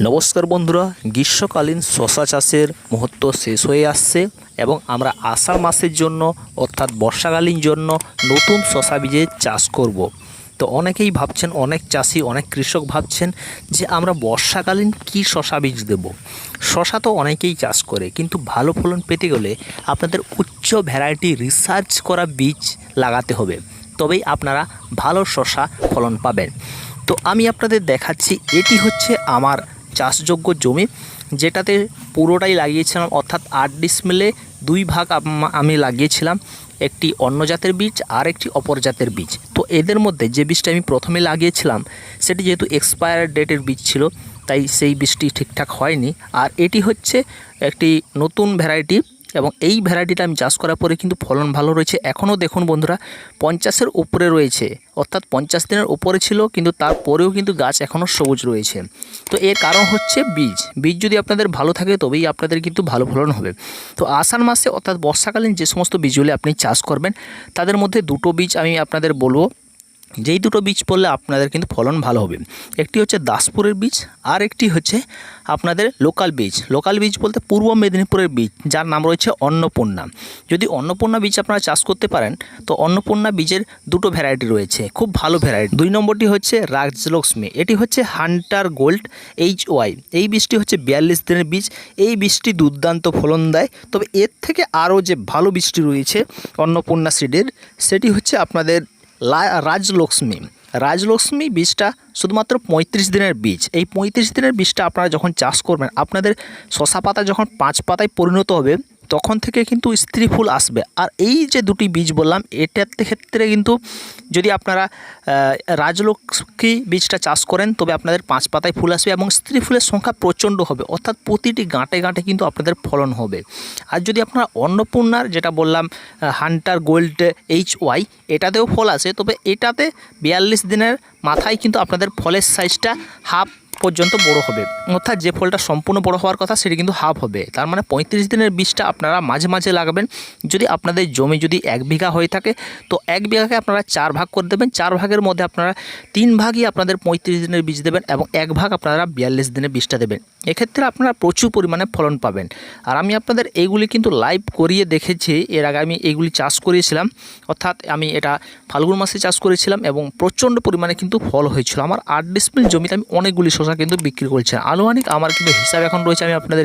নমস্কার বন্ধুরা, গ্রীষ্মকালীন শশা চাষের মুহূর্ত শেষ হয়ে আসছে এবং আমরা আষাঢ় মাসের জন্য, অর্থাৎ বর্ষাকালীন জন্য নতুন শশা বীজের চাষ করব। তো অনেকেই ভাবছেন, অনেক চাষি, অনেক কৃষক ভাবছেন যে আমরা বর্ষাকালীন কি শশা বীজ দেব। শশা তো অনেকেই চাষ করে, কিন্তু ভালো ফলন পেতে গেলে আপনাদের উচ্চ ভ্যারাইটি রিসার্চ করা বীজ লাগাতে হবে। তবেই আপনারা ভালো শশা ফলন পাবেন। তো আমি আপনাদের দেখাচ্ছি, এটি হচ্ছে আমার চাষযোগ্য জমি যেটাতে পুরোটাই লাগিয়েছিলাম, অর্থাৎ আট ডিসমিলে দুই ভাগ আম- লাগিয়েছিলাম। একটি অন্য জাতের বীজ আর একটি অপর জাতের বীজ। তো এদের মধ্যে যে বীজটা আমি প্রথমে লাগিয়েছিলাম, সেটি যেহেতু এক্সপায়ার ডেটের বীজ ছিল, তাই সেই বীজটি ঠিকঠাক হয়নি। আর এটি হচ্ছে একটি নতুন ভ্যারাইটি এবং এই ভ্যারাইটিটা আমি চাষ করার পরে কিন্তু ফলন ভালো রয়েছে। এখনও দেখুন বন্ধুরা, পঞ্চাশের উপরে রয়েছে। অর্থাৎ পঞ্চাশ দিনের উপরে ছিল, কিন্তু তারপরেও কিন্তু গাছ এখনও সবুজ রয়েছে। তো এর কারণ হচ্ছে বীজ। বীজ যদি আপনাদের ভালো থাকে, তবেই আপনাদের কিন্তু ভালো ফলন হবে। তো আষাঢ় মাসে অর্থাৎ বর্ষাকালীন যে সমস্ত বীজগুলি আপনি চাষ করবেন, তাদের মধ্যে দুটো বীজ আমি আপনাদের বলব। যেই দুটো বীজ পড়লে আপনাদের কিন্তু ফলন ভালো হবে। একটি হচ্ছে দাসপুরের বীজ, আর একটি হচ্ছে আপনাদের লোকাল বীজ। লোকাল বীজ বলতে পূর্ব মেদিনীপুরের বীজ, যার নাম রয়েছে অন্নপূর্ণা। যদি অন্নপূর্ণা বীজ আপনারা চাষ করতে পারেন, তো অন্নপূর্ণা বীজের দুটো ভ্যারাইটি রয়েছে, খুব ভালো ভ্যারাইটি দুই নম্বরটি হচ্ছে রাজলক্ষ্মী, এটি হচ্ছে হান্টার গোল্ড এইচ ওয়াই এই বীজটি হচ্ছে বিয়াল্লিশ দিনের বীজ, এই বীজটি দুর্দান্ত ফলন দেয়। তবে এর থেকে আরও যে ভালো বীজটি রয়েছে অন্নপূর্ণা সিডের, সেটি হচ্ছে আপনাদের রাজলক্ষ্মী। রাজলক্ষ্মী বীজটা শুধুমাত্র পঁয়ত্রিশ দিনের বীজ। এই পঁয়ত্রিশ দিনের বীজটা আপনারা যখন চাষ করবেন, আপনাদের শশা পাতা যখন পাঁচ পাতায় পরিণত হবে তখন থেকে কিন্তু স্ত্রী ফুল আসবে। আর এই যে দুটি বীজ বললাম, এটার ক্ষেত্রে কিন্তু যদি আপনারা রাজলক্ষ্মী বীজটা চাষ করেন, তবে আপনাদের পাঁচ পাতায় ফুল আসবে এবং স্ত্রী ফুলের সংখ্যা প্রচণ্ড হবে। অর্থাৎ প্রতিটি গাঁটে গাঁটে কিন্তু আপনাদের ফলন হবে। আর যদি আপনারা অন্নপূর্ণার যেটা বললাম হান্টার গোল্ড এইচ ওয়াই, এটাতেও ফল আসে, তবে এটাতে বিয়াল্লিশ দিনের মাথায় কিন্তু আপনাদের ফলের সাইজটা হাফ পর্যন্ত বড় হবে। অর্থাৎ যে ফলটা সম্পূর্ণ বড় হওয়ার কথা, সেটি কিন্তু হাফ হবে। তার মানে পঁয়ত্রিশ দিনের বীজটা আপনারা মাঝে মাঝে লাগাবেন। যদি আপনাদের জমি যদি এক বিঘা হয়ে থাকে, তো এক বিঘাকে আপনারা চার ভাগ করে দেবেন। চার ভাগের মধ্যে আপনারা তিন ভাগই আপনাদের পঁয়ত্রিশ দিনের বীজ দেবেন এবং এক ভাগ আপনারা বিয়াল্লিশ দিনের বীজটা দেবেন। এক্ষেত্রে আপনারা প্রচুর পরিমাণে ফলন পাবেন। আর আমি আপনাদের এইগুলি কিন্তু লাইভ করিয়ে দেখেছি। এর আগে আমি এইগুলি চাষ করিয়েছিলাম অর্থাৎ আমি এটা ফাল্গুন মাসে চাষ করেছিলাম এবং প্রচণ্ড পরিমাণে কিন্তু ফল হয়েছিল। আমার আট ডিসমিল জমিতে আমি অনেকগুলি শশা কিন্তু বিক্রি করছেন আনুমানিক আমার কিন্তু হিসাব এখন রয়েছে আমি আপনাদের